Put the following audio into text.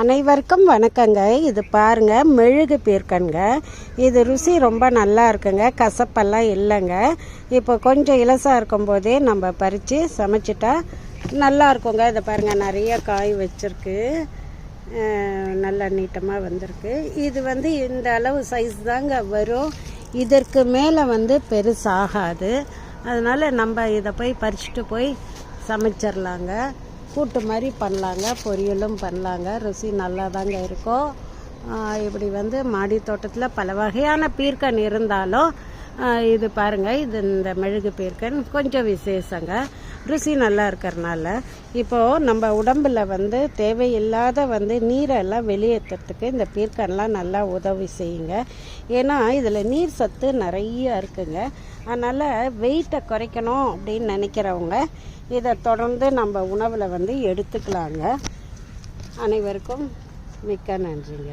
அனைவருக்கும் வணக்கங்க. இது பாருங்க மெழுகு பீர்க்கன்ங்க இது ருசி ரொம்ப நல்லா இருக்குங்க. கசப்பெல்லாம் இல்லைங்க. இப்போ கொஞ்சம் இலசாக இருக்கும்போதே நம்ம பறித்து சமைச்சிட்டா நல்லா இருக்குங்க. இதை பாருங்க நிறைய காய் வச்சிருக்கு. நல்லா நீட்டமாக வந்திருக்கு. இது வந்து இந்த அளவு சைஸ் தாங்க வரும். இதற்கு மேலே வந்து பெருசாகாது. அதனால் நம்ம இதை போய் பறிச்சுட்டு போய் சமைச்சிடலாங்க கூட்டு மாதிரி பண்ணலாங்க பொரியலும் பண்ணலாங்க. ருசி நல்லா தாங்க இருக்கும் இப்படி வந்து மாடி தோட்டத்தில் பல வகையான பீர்க்கன் இருந்தாலும் இது பாருங்கள் இது இந்த மெழுகு பீர்க்கன் கொஞ்சம் விசேஷங்க. ருசி நல்லா இருக்கிறனால இப்போது நம்ம உடம்பில் வந்து தேவையில்லாத வந்து நீரெல்லாம் வெளியேற்றுறதுக்கு இந்த பீர்க்கன்லாம் நல்லா உதவி செய்யுங்க. ஏன்னா இதில் நீர் சத்து நிறைய இருக்குங்க. அதனால் வெயிட்டை குறைக்கணும் அப்படின்னு நினைக்கிறவங்க இதை தொடர்ந்து நம்ம உணவில் வந்து எடுத்துக்கலாங்க. அனைவருக்கும் மிக்க நன்றிங்க.